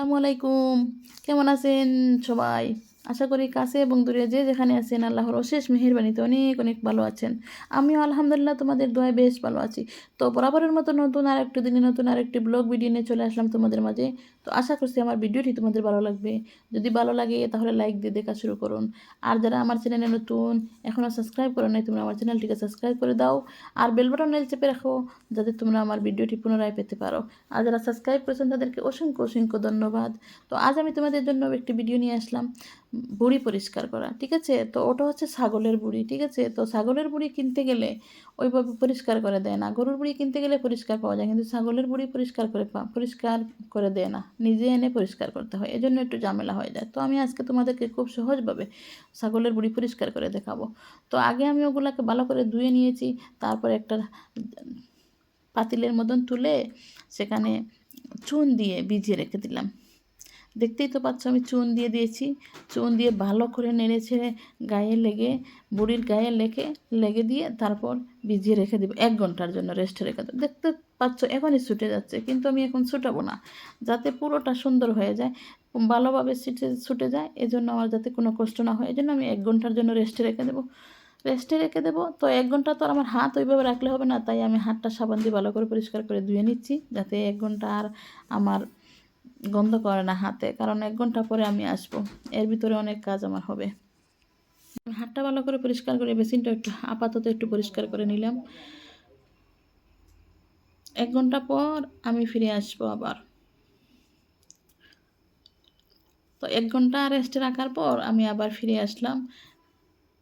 আসসালামু আলাইকুম। কেমন আছেন সবাই? আশা করি কাছে এবং দূরে যে যেখানে আছেন আল্লাহর অশেষ মেহরবানিতে অনেক অনেক ভালো আছেন। আমিও আলহামদুলিল্লাহ তোমাদের দোয়ায় বেশ ভালো আছি। তো বরাবরের মতো নতুন আর একটি দিনে নতুন আর একটি ব্লগ ভিডিও নিয়ে চলে আসলাম তোমাদের মাঝে। তো আশা করছি আমার ভিডিওটি তোমাদের ভালো লাগবে। যদি ভালো লাগে, তাহলে লাইক দিয়ে দেখা শুরু করুন। আর যারা আমার চ্যানেলে নতুন এখনও সাবস্ক্রাইব করো নাই, তোমরা আমার চ্যানেলটিকে সাবস্ক্রাইব করে দাও। আর বেল বাটন চেপে রাখো, যাতে তোমরা আমার ভিডিওটি পুনরায় পেতে পারো। আর যারা সাবস্ক্রাইব করেছেন, তাদেরকে অসংখ্য অসংখ্য ধন্যবাদ। তো আজ আমি তোমাদের জন্য একটি ভিডিও নিয়ে আসলাম, বুড়ি পরিষ্কার করা, ঠিক আছে? তো ওটা হচ্ছে ছাগলের বুড়ি, ঠিক আছে? তো ছাগলের বুড়ি কিনতে গেলে ওইভাবে পরিষ্কার করে দেয় না। গরুর বুড়ি কিনতে গেলে পরিষ্কার পাওয়া যায়, কিন্তু ছাগলের বুড়ি পরিষ্কার করে পরিষ্কার করে দেয় না। নিজে এনে পরিষ্কার করতে হয়। এজন্য একটু ঝামেলা হয়ে যায়। তো আমি আজকে তোমাদেরকে খুব সহজভাবে ছাগলের বুড়ি পরিষ্কার করে দেখাবো। তো আগে আমি ওগুলাকে ভালো করে ধুয়ে নিয়েছি, তারপর একটা পাতিলের মতন তুলে সেখানে চুন দিয়ে ভিজিয়ে রেখে দিলাম। দেখতেই তো পাচ্ছ আমি চুন দিয়ে দিয়েছি। চুন দিয়ে ভালো করে নেড়ে ছেড়ে গায়ে লেগে, বুড়ির গায়ে লেগে লেগে দিয়ে তারপর ভিজিয়ে রেখে দেবো। এক ঘণ্টার জন্য রেস্টে রেখে দেবো। দেখতে পাচ্ছ, এখনই ছুটে যাচ্ছে, কিন্তু আমি এখন ছুটাবো না, যাতে পুরোটা সুন্দর হয়ে যায়, ভালোভাবে ছুটে ছুটে যায়, এজন্য আমার যাতে কোনো কষ্ট না হয়, এজন্য আমি এক ঘণ্টার জন্য রেস্টে রেখে দেবো। রেস্টে রেখে দেবো, তো এক ঘণ্টা তো আর আমার হাত ওইভাবে রাখলে হবে না, তাই আমি হাতটা সাবান দিয়ে ভালো করে পরিষ্কার করে ধুয়ে নিচ্ছি, যাতে এক ঘণ্টা আর আমার গন্ধ করে না হাতে, কারণ এক ঘণ্টা পরে আমি আসব, এর ভিতরে অনেক কাজ আমার হবে। হাতটা ভালো করে পরিষ্কার করে, বেসিনটা একটু আপাতত একটু পরিষ্কার করে নিলাম। এক ঘণ্টা পর আমি ফিরে আসব আবার। তো এক ঘণ্টা রেস্টে রাখার পর আমি আবার ফিরে আসলাম।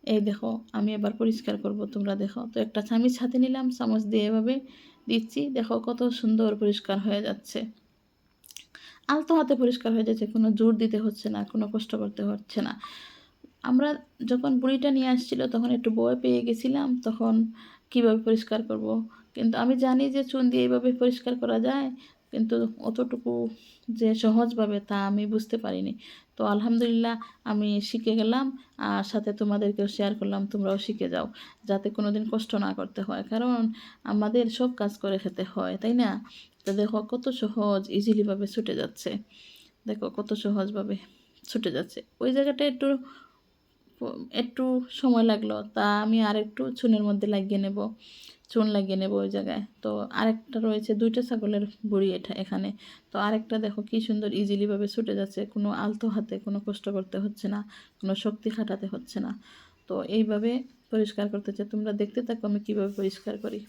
এই দেখো, আমি এবার পরিষ্কার করব, তোমরা দেখো। তো একটা চামিচ হাতে নিলাম, চামচ দিয়ে এভাবে দিচ্ছি। দেখো কত সুন্দর পরিষ্কার হয়ে যাচ্ছে। আলতো হাতে পরিষ্কার হয়ে যাচ্ছে, কোনো জোর দিতে হচ্ছে না, কোনো কষ্ট করতে হচ্ছে না। আমরা যখন বুড়িটা নিয়ে আসছিল, তখন একটু বয় পেয়ে গেছিলাম, তখন কীভাবে পরিষ্কার করব। কিন্তু আমি জানি যে চুন দিয়ে এইভাবে পরিষ্কার করা যায়, কিন্তু অতটুকু যে সহজভাবে তা আমি বুঝতে পারিনি। তো আলহামদুলিল্লাহ আমি শিখে গেলাম, আর সাথে তোমাদেরকেও শেয়ার করলাম, তোমরাও শিখে যাও, যাতে কোনো দিন কষ্ট না করতে হয়। কারণ আমাদের সব কাজ করে খেতে হয়, তাই না? তো দেখো কত সহজ ইজিলিভাবে ছুটে যাচ্ছে। দেখো কত সহজভাবে ছুটে যাচ্ছে। ওই জায়গাটা একটু একটু সময় লাগল, তা আমি আর একটু চুনের মধ্যে লাগিয়ে নেব। চুন লাগিয়ে নেব ওই জায়গায়। তো আরেকটা রয়েছে দুইটা ছাগলের বুড়ি এটা এখানে। তো আরেকটা দেখো কি সুন্দর ইজিলিভাবে ছুটে যাচ্ছে। কোনো আলতো হাতে কোনো কষ্ট করতে হচ্ছে না, কোনো শক্তি খাটাতে হচ্ছে না। তো এইভাবে পরিষ্কার করতে চাই। তোমরা দেখতে থাকো আমি কীভাবে পরিষ্কার করি।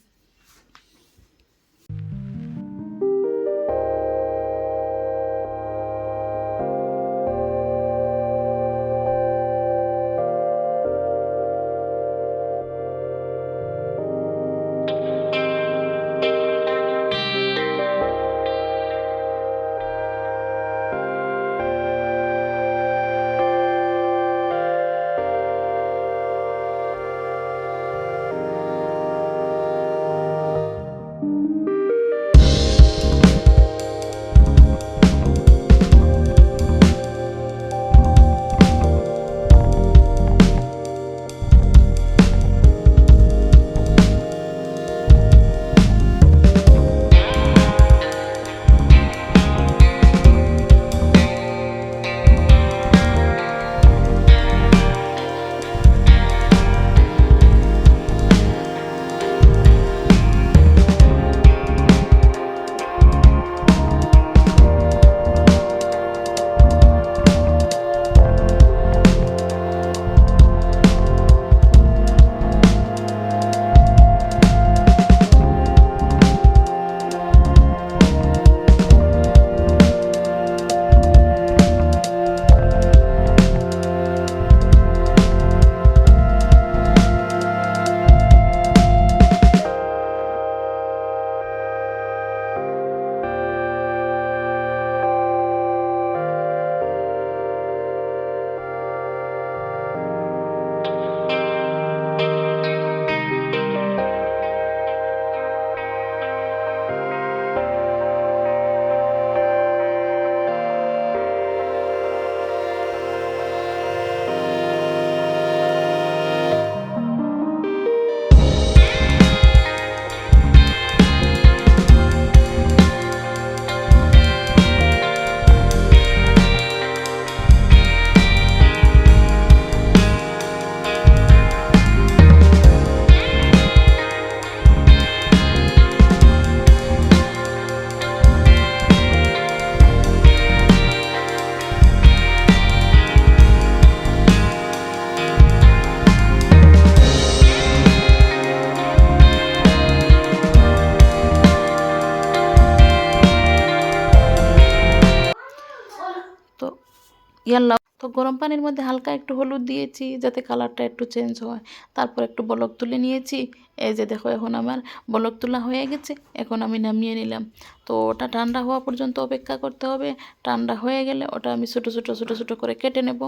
ইয়াল্লা তো গরম পানির মধ্যে হালকা একটু হলুদ দিয়েছি যাতে কালারটা একটু চেঞ্জ হয়। তারপর একটু বলক তুলে নিয়েছি। এই যে দেখো, এখন আমার বলক তোলা হয়ে গেছে, এখন আমি নামিয়ে নিলাম। তো ওটা ঠান্ডা হওয়া পর্যন্ত অপেক্ষা করতে হবে। ঠান্ডা হয়ে গেলে ওটা আমি ছোটো ছোটো ছোটো ছোটো করে কেটে নেব।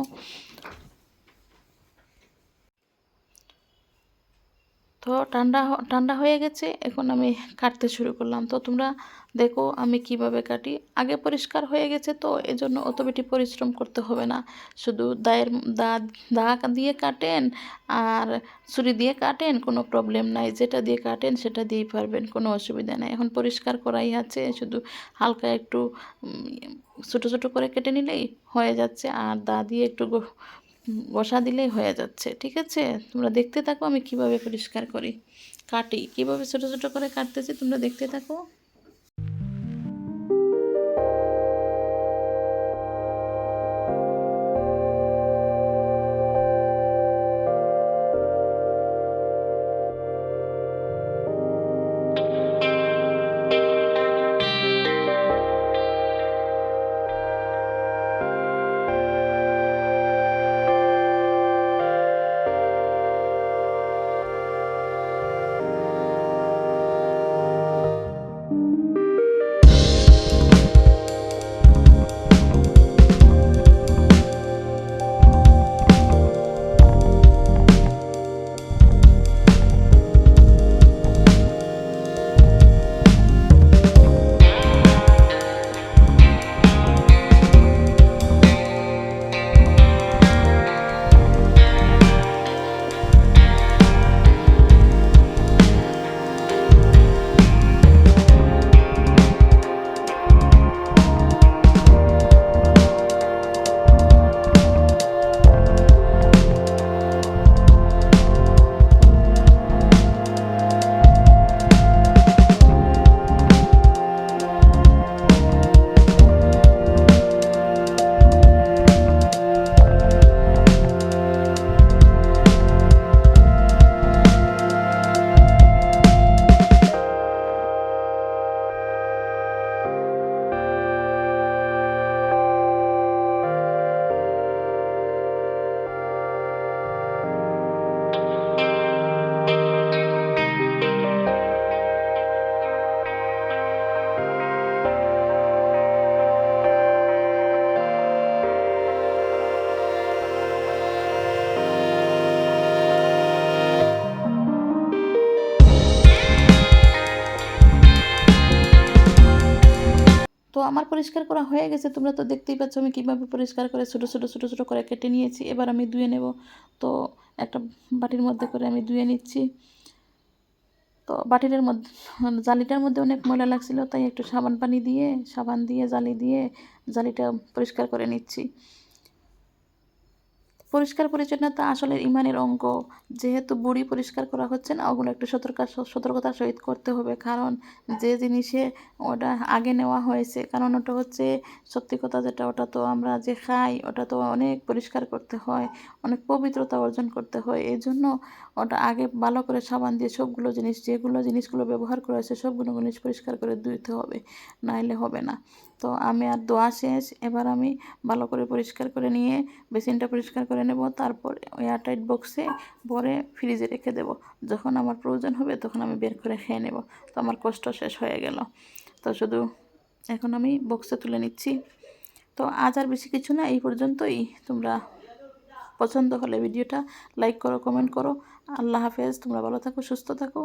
তো ঠান্ডা ঠান্ডা হয়ে গেছে, এখন আমি কাটতে শুরু করলাম। তো তোমরা দেখো আমি কীভাবে কাটি। আগে পরিষ্কার হয়ে গেছে তো, এজন্য অত বেশি পরিশ্রম করতে হবে না। শুধু দায়ের, দা দা দিয়ে কাটেন আর ছুরি দিয়ে কাটেন, কোনো প্রবলেম নাই। যেটা দিয়ে কাটেন সেটা দিয়েই পারবেন, কোনো অসুবিধা নাই। এখন পরিষ্কার করাই আছে, শুধু হালকা একটু ছোটো ছোটো করে কেটে নিলেই হয়ে যাচ্ছে। আর দা দিয়ে একটু বসা দিলেই হয়ে যাচ্ছে, ঠিক আছে? তোমরা দেখতে থাকো আমি কীভাবে পরিষ্কার করি, কাটি। কীভাবে ছোটো ছোটো করে কাটতেছি তোমরা দেখতে থাকো। তো আমার পরিষ্কার করা হয়ে গেছে। তোমরা তো দেখতেই পাচ্ছ আমি কীভাবে পরিষ্কার করে ছোটো ছোটো ছোটো ছোটো করে কেটে নিয়েছি। এবার আমি ধুয়ে নেব। তো একটা বাটির মধ্যে করে আমি ধুয়ে নিচ্ছি। তো বাটিটার মধ্যে, জালিটার মধ্যে অনেক ময়লা লাগছিল, তাই একটু সাবান পানি দিয়ে, সাবান দিয়ে, জালি দিয়ে জালিটা পরিষ্কার করে নিচ্ছি। পরিষ্কার পরিচ্ছন্নতা আসলে ইমানের অঙ্গ। যেহেতু বুড়ি পরিষ্কার করা হচ্ছে না, ওগুলো একটু সতর্ক সতর্কতার সহিত করতে হবে। কারণ যে জিনিসে ওটা আগে নেওয়া হয়েছে, কারণ ওটা হচ্ছে সত্যি কথা যেটা, ওটা তো আমরা যে খাই, ওটা তো অনেক পরিষ্কার করতে হয়, অনেক পবিত্রতা অর্জন করতে হয়। এই জন্য ওটা আগে ভালো করে সাবান দিয়ে সবগুলো জিনিস, যেগুলো জিনিসগুলো ব্যবহার করা হয়েছে, সবগুলো জিনিস পরিষ্কার করে ধুইতে হবে। নাইলে হবে না। তো আমি আর দোয়া শেষ। এবার আমি ভালো করে পরিষ্কার করে নিয়ে বেসিনটা পরিষ্কার করে নেব। তারপর এয়ারটাইট বক্সে ভরে ফ্রিজে রেখে দেব। যখন আমার প্রয়োজন হবে তখন আমি বের করে খেয়ে নেব। তো আমার কষ্ট শেষ হয়ে গেল। তো শুধু এখন আমি বক্সে তুলে নিচ্ছি। তো আজ আর বেশি কিছু না, এই পর্যন্তই। তোমরা পছন্দ হলে ভিডিওটা লাইক করো, কমেন্ট করো। আল্লাহ হাফেজ। তোমরা ভালো থাকো, সুস্থ থাকো।